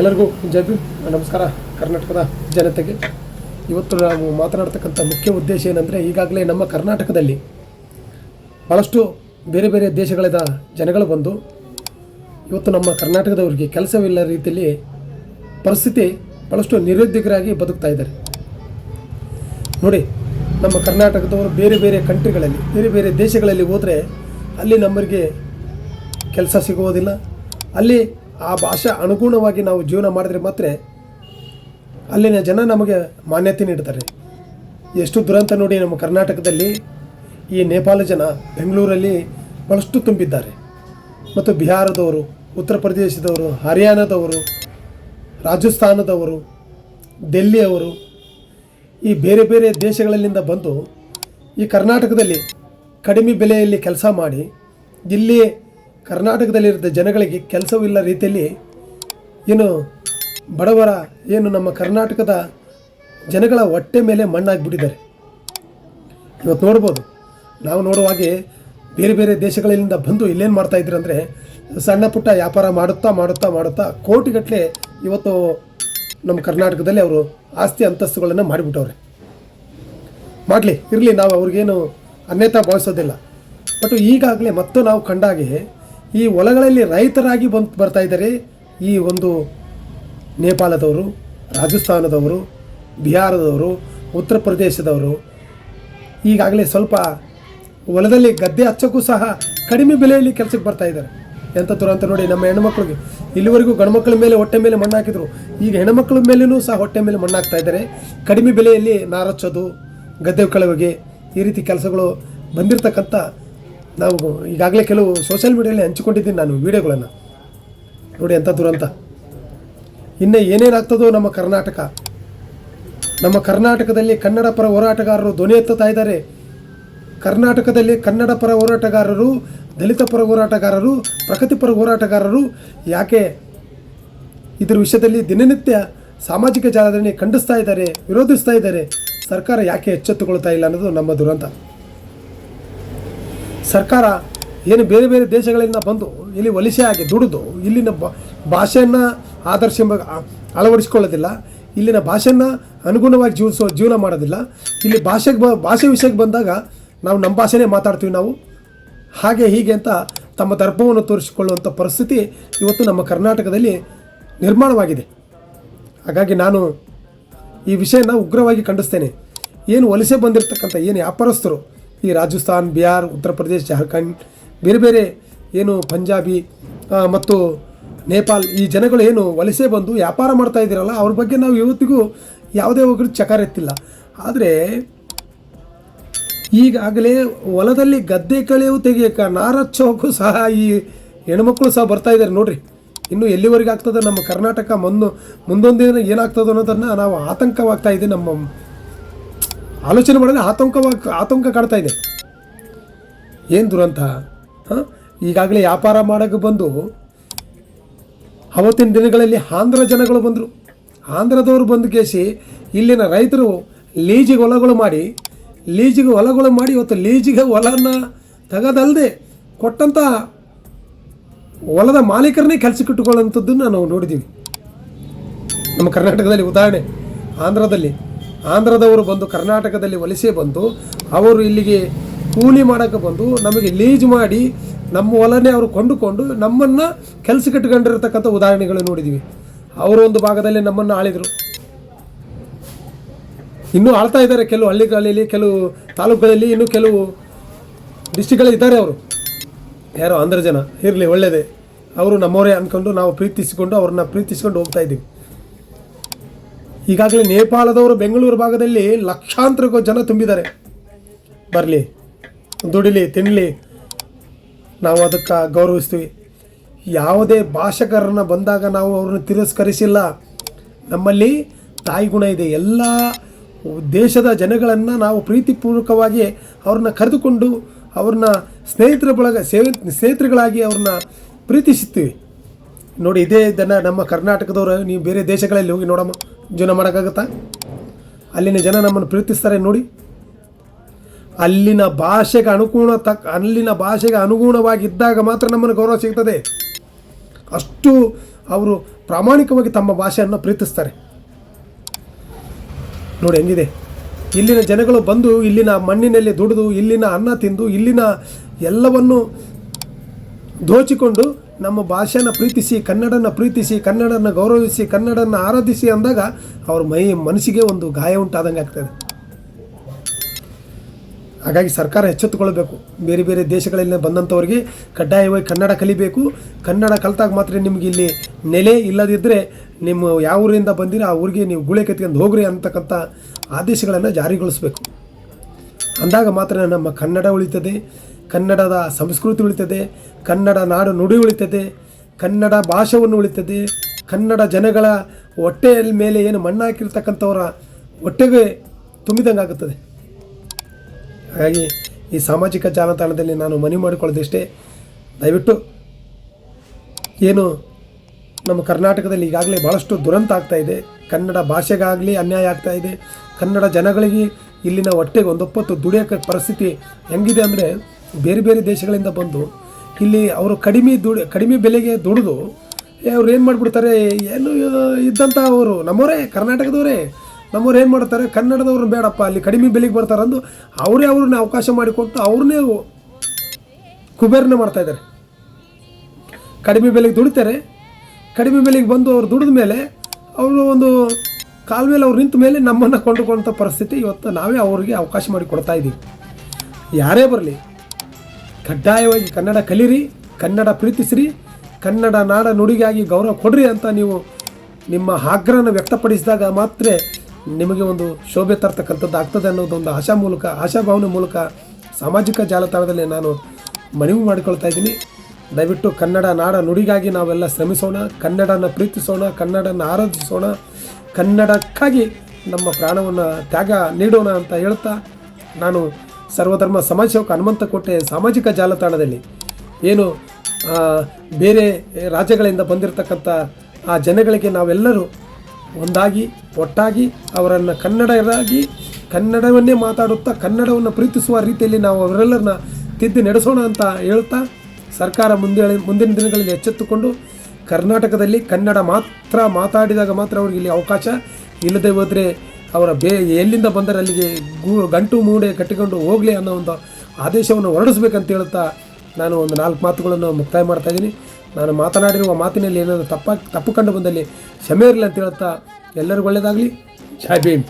ಎಲ್ಲರಿಗೂ ಜೈ ಭೀಮ್. ನಮಸ್ಕಾರ. ಕರ್ನಾಟಕದ ಜನತೆಗೆ. ಇವತ್ತು ನಾವು ಮಾತನಾಡ್ತಕ್ಕಂಥ ಮುಖ್ಯ ಉದ್ದೇಶ ಏನಂದರೆ ಈಗಾಗಲೇ ನಮ್ಮ ಕರ್ನಾಟಕದಲ್ಲಿ ಭಾಳಷ್ಟು ಬೇರೆ ಬೇರೆ ದೇಶಗಳಿದ ಜನಗಳು ಬಂದು ಇವತ್ತು ನಮ್ಮ ಕರ್ನಾಟಕದವರಿಗೆ ಕೆಲಸವಿಲ್ಲ ರೀತಿಯಲ್ಲಿ ಪರಿಸ್ಥಿತಿ ಭಾಳಷ್ಟು ನಿರುದ್ಯೋಗರಾಗಿ ಬದುಕ್ತಾ ಇದ್ದಾರೆ. ನೋಡಿ, ನಮ್ಮ ಕರ್ನಾಟಕದವರು ಬೇರೆ ಬೇರೆ ಕಂಟ್ರಿಗಳಲ್ಲಿ, ಬೇರೆ ಬೇರೆ ದೇಶಗಳಲ್ಲಿ ಹೋದರೆ ಅಲ್ಲಿ ನಮ್ಮರಿಗೆ ಕೆಲಸ ಸಿಗುವುದಿಲ್ಲ. ಅಲ್ಲಿ ಆ ಭಾಷೆ ಅನುಗುಣವಾಗಿ ನಾವು ಜೀವನ ಮಾಡಿದ್ರೆ ಮಾತ್ರ ಅಲ್ಲಿನ ಜನ ನಮಗೆ ಮಾನ್ಯತೆ ನೀಡ್ತಾರೆ. ಎಷ್ಟು ದುರಂತ ನೋಡಿ ನಮ್ಮ ಕರ್ನಾಟಕದಲ್ಲಿ ಈ ನೇಪಾಳ ಜನ ಬೆಂಗಳೂರಲ್ಲಿ ಭಾಳಷ್ಟು ತುಂಬಿದ್ದಾರೆ. ಮತ್ತು ಬಿಹಾರದವರು, ಉತ್ತರ ಪ್ರದೇಶದವರು, ಹರಿಯಾಣದವರು, ರಾಜಸ್ಥಾನದವರು ಡೆಲ್ಲಿಯವರು ಈ ಬೇರೆ ಬೇರೆ ದೇಶಗಳಲ್ಲಿಂದ ಬಂದು ಈ ಕರ್ನಾಟಕದಲ್ಲಿ ಕಡಿಮೆ ಬೆಲೆಯಲ್ಲಿ ಕೆಲಸ ಮಾಡಿ ಇಲ್ಲಿ ಕರ್ನಾಟಕದಲ್ಲಿರುವ ಜನಗಳಿಗೆ ಕೆಲಸವಿಲ್ಲ ರೀತಿಯಲ್ಲಿ ಏನು ಬಡವರ ಏನು ನಮ್ಮ ಕರ್ನಾಟಕದ ಜನಗಳ ಹೊಟ್ಟೆ ಮೇಲೆ ಮಣ್ಣಾಗಿಬಿಟ್ಟಿದ್ದಾರೆ. ಇವತ್ತು ನೋಡ್ಬೋದು. ನಾವು ನೋಡುವಾಗೆ ಬೇರೆ ಬೇರೆ ದೇಶಗಳಿಂದ ಬಂದು ಇಲ್ಲೇನು ಮಾಡ್ತಾ ಇದ್ರು ಅಂದರೆ ಸಣ್ಣ ಪುಟ್ಟ ವ್ಯಾಪಾರ ಮಾಡುತ್ತಾ ಮಾಡುತ್ತಾ ಮಾಡುತ್ತಾ ಕೋಟಿಗಟ್ಟಲೆ ಇವತ್ತು ನಮ್ಮ ಕರ್ನಾಟಕದಲ್ಲಿ ಅವರು ಆಸ್ತಿ ಅಂತಸ್ತುಗಳನ್ನು ಮಾಡಿಬಿಟ್ಟವ್ರೆ. ಮಾಡಲಿ, ಇರಲಿ, ನಾವು ಅವ್ರಿಗೇನು ಅನ್ಯತಾ ಭಾವಿಸೋದಿಲ್ಲ. ಬಟ್ ಈಗಾಗಲೇ ಮತ್ತು ನಾವು ಕಂಡಾಗೆ ಈ ಹೊಲಗಳಲ್ಲಿ ರೈತರಾಗಿ ಬಂದು ಬರ್ತಾ ಇದ್ದಾರೆ ಈ ಒಂದು ನೇಪಾಳದವರು, ರಾಜಸ್ಥಾನದವರು, ಬಿಹಾರದವರು, ಉತ್ತರ ಪ್ರದೇಶದವರು. ಈಗಾಗಲೇ ಸ್ವಲ್ಪ ಹೊಲದಲ್ಲಿ ಗದ್ದೆ ಹಚ್ಚೋಕ್ಕೂ ಸಹ ಕಡಿಮೆ ಬೆಲೆಯಲ್ಲಿ ಕೆಲಸಕ್ಕೆ ಬರ್ತಾ ಇದ್ದಾರೆ. ಎಂಥ ಅಂತ ನೋಡಿ ನಮ್ಮ ಹೆಣ್ಮಕ್ಳಿಗೆ. ಇಲ್ಲಿವರೆಗೂ ಗಂಡ್ಮಕ್ಳ ಮೇಲೆ ಹೊಟ್ಟೆ ಮೇಲೆ ಮಣ್ಣು ಹಾಕಿದ್ರು ಈಗ ಹೆಣ್ಮಕ್ಳ ಮೇಲೂ ಸಹ ಹೊಟ್ಟೆ ಮೇಲೆ ಮಣ್ಣು ಹಾಕ್ತಾ ಇದ್ದಾರೆ. ಕಡಿಮೆ ಬೆಲೆಯಲ್ಲಿ ನಾರಚ್ಚೋದು, ಗದ್ದೆ ಕಳವಿಗೆ ಈ ರೀತಿ ಕೆಲಸಗಳು ಬಂದಿರತಕ್ಕಂಥ ನಾವು ಈಗಾಗಲೇ ಕೆಲವು ಸೋಷಿಯಲ್ ಮೀಡಿಯಲ್ಲಿ ಹಂಚಿಕೊಂಡಿದ್ದೀನಿ ನಾನು ವೀಡಿಯೋಗಳನ್ನು. ನೋಡಿ ಎಂಥ ದುರಂತ. ಇನ್ನು ಏನೇನಾಗ್ತದೋ ನಮ್ಮ ಕರ್ನಾಟಕ. ನಮ್ಮ ಕರ್ನಾಟಕದಲ್ಲಿ ಕನ್ನಡ ಪರ ಹೋರಾಟಗಾರರು ಧ್ವನಿ ಎತ್ತುತ್ತಾ ಇದ್ದಾರೆ. ಕರ್ನಾಟಕದಲ್ಲಿ ಕನ್ನಡ ಪರ ಹೋರಾಟಗಾರರು ದಲಿತ ಪರ ಹೋರಾಟಗಾರರು, ಪ್ರಗತಿಪರ ಹೋರಾಟಗಾರರು ಯಾಕೆ ಇದರ ವಿಷಯದಲ್ಲಿ ದಿನನಿತ್ಯ ಸಾಮಾಜಿಕ ಜಾಲದಲ್ಲಿ ಖಂಡಿಸ್ತಾ ಇದ್ದಾರೆ, ವಿರೋಧಿಸ್ತಾ ಇದ್ದಾರೆ. ಸರ್ಕಾರ ಯಾಕೆ ಎಚ್ಚೆತ್ತುಕೊಳ್ತಾ ಇಲ್ಲ ಅನ್ನೋದು ನಮ್ಮ ದುರಂತ. ಸರ್ಕಾರ ಏನು ಬೇರೆ ಬೇರೆ ದೇಶಗಳಿಂದ ಬಂದು ಇಲ್ಲಿ ವಲಸೆ ಆಗಿ ದುಡಿದು ಇಲ್ಲಿನ ಭಾಷೆಯನ್ನು ಆದರ್ಶ ಅಳವಡಿಸ್ಕೊಳ್ಳೋದಿಲ್ಲ. ಇಲ್ಲಿನ ಭಾಷೆಯನ್ನು ಅನುಗುಣವಾಗಿ ಜೀವಿಸೋ, ಜೀವನ ಮಾಡೋದಿಲ್ಲ. ಇಲ್ಲಿ ಭಾಷೆಗೆ ಬ, ಭಾಷೆ ವಿಷಯಕ್ಕೆ ಬಂದಾಗ ನಾವು ನಮ್ಮ ಭಾಷೆನೇ ಮಾತಾಡ್ತೀವಿ ನಾವು. ಹಾಗೆ ಹೀಗೆ ಅಂತ ತಮ್ಮ ದರ್ಪವನ್ನು ತೋರಿಸಿಕೊಳ್ಳುವಂಥ ಪರಿಸ್ಥಿತಿ ಇವತ್ತು ನಮ್ಮ ಕರ್ನಾಟಕದಲ್ಲಿ ನಿರ್ಮಾಣವಾಗಿದೆ. ಹಾಗಾಗಿ ನಾನು ಈ ವಿಷಯನ ಉಗ್ರವಾಗಿ ಖಂಡಿಸ್ತೇನೆ. ಏನು ವಲಸೆ ಬಂದಿರತಕ್ಕಂಥ, ಏನು ವ್ಯಾಪಾರಸ್ಥರು ಈ ರಾಜಸ್ಥಾನ್, ಬಿಹಾರ್, ಉತ್ತರ ಪ್ರದೇಶ, ಜಾರ್ಖಂಡ್, ಬೇರೆ ಬೇರೆ ಏನು ಪಂಜಾಬಿ ಮತ್ತು ನೇಪಾಲ್ ಈ ಜನಗಳು ಏನು ವಲಸೆ ಬಂದು ವ್ಯಾಪಾರ ಮಾಡ್ತಾ ಇದ್ದೀರಲ್ಲ, ಅವ್ರ ಬಗ್ಗೆ ನಾವು ಇವತ್ತಿಗೂ ಯಾವುದೇ ಒಬ್ಬರು ಚಕಾರ ಎತ್ತಿಲ್ಲ. ಆದರೆ ಈಗಾಗಲೇ ಹೊಲದಲ್ಲಿ ಗದ್ದೆ ಕಳೆಯು ತೆಗಿಯಕ್ಕೆ ನಾರಚ್ಚೋಕ್ಕೂ ಸಹ ಈ ಹೆಣ್ಮಕ್ಳು ಸಹ ಬರ್ತಾ ಇದ್ದಾರೆ ನೋಡ್ರಿ. ಇನ್ನು ಎಲ್ಲಿವರೆಗೆ ಆಗ್ತದೆ ನಮ್ಮ ಕರ್ನಾಟಕ ಮುಂದು ಮುಂದೊಂದು ಏನಾಗ್ತದೆ ಅನ್ನೋದನ್ನು ನಾವು ಆತಂಕವಾಗ್ತಾ ಇದೆ ನಮ್ಮ ಆಲೋಚನೆ ಮಾಡಿದ್ರೆ ಆತಂಕವಾಗಿ ಆತಂಕ ಕಾಡ್ತಾ ಇದೆ. ಏನು ದುರಂತ? ಈಗಾಗಲೇ ವ್ಯಾಪಾರ ಮಾಡೋಕ್ಕೆ ಬಂದು ಅವತ್ತಿನ ದಿನಗಳಲ್ಲಿ ಆಂಧ್ರ ಜನಗಳು ಬಂದರು. ಆಂಧ್ರದವರು ಬಂದು ಕೇಸಿ ಇಲ್ಲಿನ ರೈತರು ಲೀಜಿಗೆ ಹೊಲಗಳು ಮಾಡಿ, ಲೀಜಿಗೆ ಹೊಲಗಳು ಮಾಡಿ ಇವತ್ತು ಲೀಜಿಗೆ ಹೊಲನ ತಗದಲ್ಲದೆ ಕೊಟ್ಟಂಥ ಹೊಲದ ಮಾಲೀಕರನ್ನೇ ಕೆಲಸಕ್ಕಿಟ್ಟುಕೊಳ್ಳುವಂಥದ್ದನ್ನು ನಾವು ನೋಡಿದ್ದೀವಿ. ನಮ್ಮ ಕರ್ನಾಟಕದಲ್ಲಿ ಉದಾಹರಣೆ, ಆಂಧ್ರದಲ್ಲಿ ಆಂಧ್ರದವರು ಬಂದು ಕರ್ನಾಟಕದಲ್ಲಿ ವಲಸೆ ಬಂದು ಅವರು ಇಲ್ಲಿಗೆ ಕೂಲಿ ಮಾಡೋಕ್ಕೆ ಬಂದು ನಮಗೆ ಲೀಜ್ ಮಾಡಿ ನಮ್ಮ ಹೊಲನೇ ಅವರು ಕೊಂಡುಕೊಂಡು ನಮ್ಮನ್ನು ಕೆಲಸ ಇಟ್ಕೊಂಡಿರ್ತಕ್ಕಂಥ ಉದಾಹರಣೆಗಳು ನೋಡಿದ್ದೀವಿ ಅವರು ಒಂದು ಭಾಗದಲ್ಲಿ ನಮ್ಮನ್ನು ಆಳಿದರು. ಇನ್ನೂ ಆಳ್ತಾ ಇದ್ದಾರೆ ಕೆಲವು ಹಳ್ಳಿಗಳಲ್ಲಿ ಕೆಲವು ತಾಲೂಕುಗಳಲ್ಲಿ, ಇನ್ನೂ ಕೆಲವು ಇದ್ದಾರೆ ಅವರು. ಯಾರೋ ಆಂಧ್ರ ಜನ, ಇರಲಿ ಒಳ್ಳೆಯದೇ ಅವರು ನಮ್ಮವರೇ ಅಂದ್ಕೊಂಡು ನಾವು ಪ್ರೀತಿಸಿಕೊಂಡು ಅವ್ರನ್ನ ಪ್ರೀತಿಸ್ಕೊಂಡು ಹೋಗ್ತಾ ಇದ್ದೀವಿ. ಈಗಾಗಲೇ ನೇಪಾಳದವರು ಬೆಂಗಳೂರು ಭಾಗದಲ್ಲಿ ಲಕ್ಷಾಂತರ ಜನ ತುಂಬಿದ್ದಾರೆ. ಬರಲಿ, ದುಡಿಲಿ ತಿನ್ನಲಿ ನಾವು ಅದಕ್ಕೆ ಗೌರವಿಸ್ತೀವಿ. ಯಾವುದೇ ಭಾಷಕರನ್ನ ಬಂದಾಗ ನಾವು ಅವ್ರನ್ನ ತಿರಸ್ಕರಿಸಿಲ್ಲ. ನಮ್ಮಲ್ಲಿ ತಾಯಿ ಗುಣ ಇದೆ. ಎಲ್ಲ ದೇಶದ ಜನಗಳನ್ನು ನಾವು ಪ್ರೀತಿಪೂರ್ವಕವಾಗಿ ಅವ್ರನ್ನ ಕರೆದುಕೊಂಡು ಅವ್ರನ್ನ ಸ್ನೇಹಿತರ ಬಳಗ, ಸೇವೆ, ಸ್ನೇಹಿತರುಗಳಾಗಿ ಅವ್ರನ್ನ ಪ್ರೀತಿಸುತ್ತೀವಿ. ನೋಡಿ, ಇದೇ ಇದನ್ನು ನಮ್ಮ ಕರ್ನಾಟಕದವರು, ನೀವು ಬೇರೆ ದೇಶಗಳಲ್ಲಿ ಹೋಗಿ ನೋಡಮ್ಮ. ಜೀವನ ಮಾಡೋಕ್ಕಾಗತ್ತಾ? ಅಲ್ಲಿನ ಜನ ನಮ್ಮನ್ನು ಪ್ರೀತಿಸ್ತಾರೆ ನೋಡಿ. ಅಲ್ಲಿನ ಭಾಷೆಗೆ ಅನುಗುಣ ತಕ್ಕ ಅಲ್ಲಿನ ಭಾಷೆಗೆ ಅನುಗುಣವಾಗಿದ್ದಾಗ ಮಾತ್ರ ನಮ್ಮನ್ನು ಗೌರವ ಸಿಗ್ತದೆ. ಅಷ್ಟು ಅವರು ಪ್ರಾಮಾಣಿಕವಾಗಿ ತಮ್ಮ ಭಾಷೆಯನ್ನು ಪ್ರೀತಿಸ್ತಾರೆ. ನೋಡಿ ಹೆಂಗಿದೆ. ಇಲ್ಲಿನ ಜನಗಳು ಬಂದು ಇಲ್ಲಿನ ಮಣ್ಣಿನಲ್ಲಿ ದುಡಿದು, ಇಲ್ಲಿನ ಅನ್ನ ತಿಂದು, ಇಲ್ಲಿನ ಎಲ್ಲವನ್ನು ದೋಚಿಕೊಂಡು ನಮ್ಮ ಭಾಷೆನ ಪ್ರೀತಿಸಿ, ಕನ್ನಡನ ಪ್ರೀತಿಸಿ, ಕನ್ನಡನ ಗೌರವಿಸಿ, ಕನ್ನಡನ ಆರಾಧಿಸಿ ಅಂದಾಗ ಅವ್ರ ಮೈ ಮನಸ್ಸಿಗೆ ಒಂದು ಗಾಯ ಉಂಟಾದಂಗೆ ಆಗ್ತದೆ. ಹಾಗಾಗಿ ಸರ್ಕಾರ ಎಚ್ಚೆತ್ತುಕೊಳ್ಬೇಕು. ಬೇರೆ ಬೇರೆ ದೇಶಗಳಲ್ಲಿ ಬಂದಂಥವ್ರಿಗೆ ಕಡ್ಡಾಯವಾಗಿ ಕನ್ನಡ ಕಲಿಬೇಕು. ಕನ್ನಡ ಕಲಿತಾಗ ಮಾತ್ರ ನಿಮ್ಗೆ ಇಲ್ಲಿ ನೆಲೆ ಇಲ್ಲದಿದ್ದರೆ ನಿಮ್ಮ ಯಾವ ಊರಿಂದ ಬಂದಿರೋ ಆ ಊರಿಗೆ ನೀವು ಗುಳೆ ಕೆತ್ಕೊಂಡು ಹೋಗ್ರಿ ಅಂತಕ್ಕಂಥ ಆದೇಶಗಳನ್ನು ಜಾರಿಗೊಳಿಸಬೇಕು. ಅಂದಾಗ ಮಾತ್ರ ನಮ್ಮ ಕನ್ನಡ ಉಳಿತದೆ, ಕನ್ನಡದ ಸಂಸ್ಕೃತಿ ಉಳಿತದೆ, ಕನ್ನಡ ನಾಡು ನುಡಿ ಉಳಿತದೆ, ಕನ್ನಡ ಭಾಷೆಯನ್ನು ಉಳಿತದೆ, ಕನ್ನಡ ಜನಗಳ ಹೊಟ್ಟೆಯ ಮೇಲೆ ಏನು ಮಣ್ಣು ಹಾಕಿರ್ತಕ್ಕಂಥವರ ಹೊಟ್ಟೆಗೆ ತುಂಬಿದಂಗೆ ಆಗುತ್ತದೆ. ಹಾಗಾಗಿ ಈ ಸಾಮಾಜಿಕ ಜಾಲತಾಣದಲ್ಲಿ ನಾನು ಮನವಿ ಮಾಡಿಕೊಳ್ಳೋದಿಷ್ಟೇ. ದಯವಿಟ್ಟು ಏನು ನಮ್ಮ ಕರ್ನಾಟಕದಲ್ಲಿ ಈಗಾಗಲೇ ಭಾಳಷ್ಟು ದುರಂತ ಆಗ್ತಾ ಇದೆ. ಕನ್ನಡ ಭಾಷೆಗಾಗಲಿ ಅನ್ಯಾಯ ಆಗ್ತಾ ಇದೆ. ಕನ್ನಡ ಜನಗಳಿಗೆ ಇಲ್ಲಿನ ಹೊಟ್ಟೆಗೆ ಒಂದೊಪ್ಪತ್ತು ದುಡಿಯೋಕ್ಕೆ ಪರಿಸ್ಥಿತಿ ಹೆಂಗಿದೆ ಅಂದರೆ ಬೇರೆ ಬೇರೆ ದೇಶಗಳಿಂದ ಬಂದು ಇಲ್ಲಿ ಅವರು ಕಡಿಮೆ ದುಡಿ, ಕಡಿಮೆ ಬೆಲೆಗೆ ದುಡಿದು ಅವ್ರು ಏನು ಮಾಡಿಬಿಡ್ತಾರೆ? ಏನು ಇದ್ದಂಥ ಅವರು, ನಮ್ಮವರೇ, ಕರ್ನಾಟಕದವರೇ. ನಮ್ಮವ್ರು ಏನು ಮಾಡ್ತಾರೆ? ಕನ್ನಡದವ್ರು ಬೇಡಪ್ಪ, ಅಲ್ಲಿ ಕಡಿಮೆ ಬೆಲೆಗೆ ಬರ್ತಾರಂದು ಅವರೇ ಅವ್ರನ್ನ ಅವಕಾಶ ಮಾಡಿಕೊಟ್ಟು ಅವ್ರನ್ನೇ ಕುಬೇರನೆ ಮಾಡ್ತಾಯಿದ್ದಾರೆ ಕಡಿಮೆ ಬೆಲೆಗೆ ದುಡಿತಾರೆ. ಕಡಿಮೆ ಬೆಲೆಗೆ ಬಂದು ಅವ್ರು ದುಡಿದ ಮೇಲೆ ಅವರು ಒಂದು ಕಾಲ ಮೇಲೆ ಅವ್ರು ನಿಂತ ಮೇಲೆ ನಮ್ಮನ್ನು ಕೊಂಡುಕೊಂಥ ಪರಿಸ್ಥಿತಿ ಇವತ್ತು ನಾವೇ ಅವರಿಗೆ ಅವಕಾಶ ಮಾಡಿ ಕೊಡ್ತಾ ಇದ್ದೀವಿ. ಯಾರೇ ಬರಲಿ, ಕಡ್ಡಾಯವಾಗಿ ಕನ್ನಡ ಕಲಿರಿ, ಕನ್ನಡ ಪ್ರೀತಿಸ್ರಿ, ಕನ್ನಡ ನಾಡ ನುಡಿಗಾಗಿ ಗೌರವ ಕೊಡ್ರಿ ಅಂತ ನೀವು ನಿಮ್ಮ ಆಗ್ರಹನ ವ್ಯಕ್ತಪಡಿಸಿದಾಗ ಮಾತ್ರ ನಿಮಗೆ ಒಂದು ಶೋಭೆ ತರ್ತಕ್ಕಂಥದ್ದು ಆಗ್ತದೆ ಅನ್ನೋದೊಂದು ಆಶಾ ಮೂಲಕ ಆಶಾಭಾವನೆ ಮೂಲಕ ಸಾಮಾಜಿಕ ಜಾಲತಾಣದಲ್ಲಿ ನಾನು ಮನವಿ ಮಾಡಿಕೊಳ್ತಾ ಇದ್ದೀನಿ. ದಯವಿಟ್ಟು ಕನ್ನಡ ನಾಡ ನುಡಿಗಾಗಿ ನಾವೆಲ್ಲ ಶ್ರಮಿಸೋಣ, ಕನ್ನಡನ ಪ್ರೀತಿಸೋಣ, ಕನ್ನಡನ ಆರಾಧಿಸೋಣ ಕನ್ನಡಕ್ಕಾಗಿ ನಮ್ಮ ಪ್ರಾಣವನ್ನು ತ್ಯಾಗ ನೀಡೋಣ ಅಂತ ಹೇಳ್ತಾ ನಾನು ಸರ್ವಧರ್ಮ ಸಮಾಜ ಸೇವಕ ಹನುಮಂತಕೋಟೆ ಸಾಮಾಜಿಕ ಜಾಲತಾಣದಲ್ಲಿ ಏನು ಬೇರೆ ರಾಜ್ಯಗಳಿಂದ ಬಂದಿರತಕ್ಕಂಥ ಆ ಜನಗಳಿಗೆ ನಾವೆಲ್ಲರೂ ಒಂದಾಗಿ, ಒಟ್ಟಾಗಿ ಅವರನ್ನು ಕನ್ನಡರಾಗಿ, ಕನ್ನಡವನ್ನೇ ಮಾತಾಡುತ್ತಾ, ಕನ್ನಡವನ್ನು ಪ್ರೀತಿಸುವ ರೀತಿಯಲ್ಲಿ ನಾವು ಅವರೆಲ್ಲರನ್ನ ತಿದ್ದಿ ನಡೆಸೋಣ ಅಂತ ಹೇಳ್ತಾ ಸರ್ಕಾರ ಮುಂದೆ ಮುಂದಿನ ದಿನಗಳಲ್ಲಿ ಎಚ್ಚೆತ್ತುಕೊಂಡು ಕರ್ನಾಟಕದಲ್ಲಿ ಕನ್ನಡ ಮಾತ್ರ ಮಾತಾಡಿದಾಗ ಮಾತ್ರ ಅವ್ರಿಗೆ ಇಲ್ಲಿ ಅವಕಾಶ. ಇಲ್ಲದೆ ಹೋದರೆ ಅವರ ಬೇ ಎಲ್ಲಿಂದ ಬಂದರೆ ಅಲ್ಲಿಗೆ ಗೂ ಗಂಟು ಮೂಡೆ ಕಟ್ಟಿಕೊಂಡು ಹೋಗಲಿ ಅನ್ನೋ ಒಂದು ಆದೇಶವನ್ನು ಹೊರಡಿಸ್ಬೇಕಂತ ಹೇಳ್ತಾ ನಾನು ಒಂದು ನಾಲ್ಕು ಮಾತುಗಳನ್ನು ಮುಕ್ತಾಯ ಮಾಡ್ತಾ ಇದ್ದೀನಿ. ನಾನು ಮಾತನಾಡಿರುವ ಮಾತಿನಲ್ಲಿ ಏನಾದರೂ ತಪ್ಪಾಗಿ ತಪ್ಪು ಕಂಡು ಬಂದಲ್ಲಿ ಕ್ಷಮೆ ಇರಲಿ ಅಂತ ಹೇಳ್ತಾ ಎಲ್ಲರಿಗೂ ಒಳ್ಳೆಯದಾಗಲಿ. ಜೈ ಭೀಮ್.